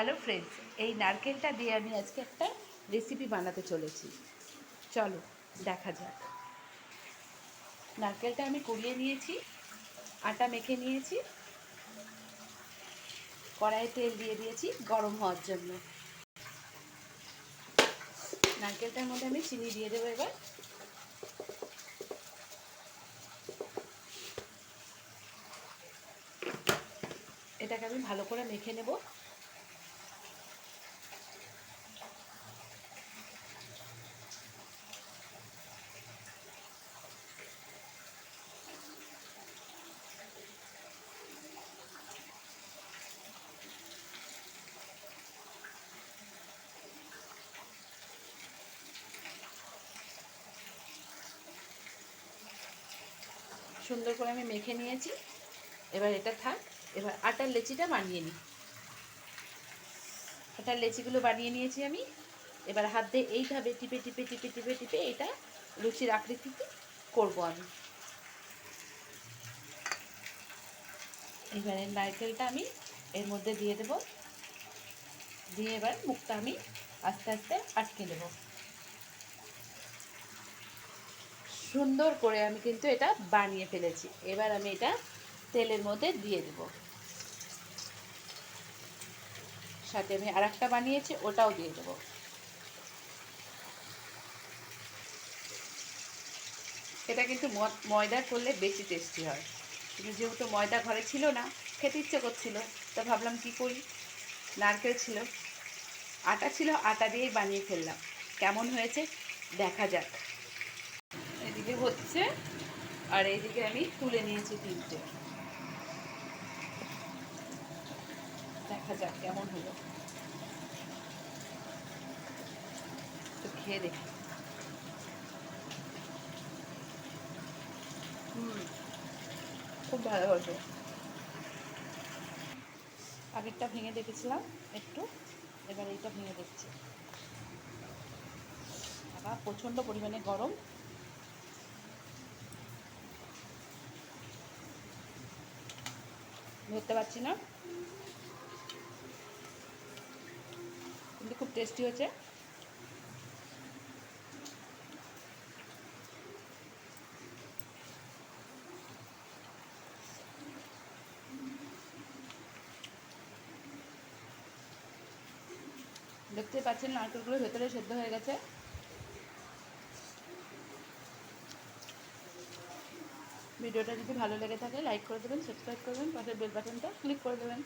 Hello friends এই নারকেলটা দিয়ে আমি আজকে একটা রেসিপি বানাতে চলেছি। চলো, দেখা যাক। নারকেলটা আমি কুড়িয়ে নিয়েছি, আটা মেখে নিয়েছি, কড়াইয়ে তেল দিয়ে দিয়েছি, গরম হওয়ার জন্য। নারকেলটার মধ্যে আমি চিনি দিয়ে দেবো এবার। এটাকে আমি ভালো করে মেখে নেব। সুন্দর করে আমি মেখে নিয়েছি। এবার এটা থাক, এবার আটার লেচিটা বানিয়ে নিই। আটার লেচিগুলো বানিয়ে নিয়েছি আমি। এবার হাত দিয়ে এইভাবে টিপে টিপে টিপে টিপে টিপে এটা লুচির আকৃতিতে করব আমি। এবারে নারকেলটা আমি এর মধ্যে দিয়ে দেব। দিয়ে এবার মুখটা আমি আস্তে আস্তে আটকে দেব সুন্দর করে আমি কিন্তু এটা বানিয়ে ফেলেছি। এবার আমি এটা তেলের মধ্যে দিয়ে দেব। সাথে আমি আর একটা বানিয়েছি, ওটাও দিয়ে দেবো। এটা কিন্তু ময়দা করলে বেশি টেস্টি হয়। কিন্তু যেহেতু ময়দা ঘরে ছিল না, খেতে ইচ্ছে করছিল, তো ভাবলাম কি করি? নারকেল ছিল। আটা ছিল, আটা দিয়েই বানিয়ে ফেললাম। কেমন হয়েছে? দেখা যাক। এদিকে হচ্ছে। আর এইদিকে আমি তুলে নিয়েছি তিনটে। দেখা যাক কেমন হলো। খেয়ে দেখি। খুব ভালো হয়েছে। আগেরটা ভেঙে দেখেছিলাম একটু, এবার এইটা ভেঙে দেখছি। আবার প্রচণ্ড পরিমাণে গরম। ধরতে পারছি না। কিন্তু খুব টেস্টি হয়েছে। দেখতে পাচ্ছেন নারকেলগুলো ভেতরে সেদ্ধ হয়ে গেছে। ভিডিওটা যদি ভালো লেগে থাকে লাইক করে দেবেন সাবস্ক্রাইব করবেন, পাশের বেল বাটনটা ক্লিক করে দেবেন।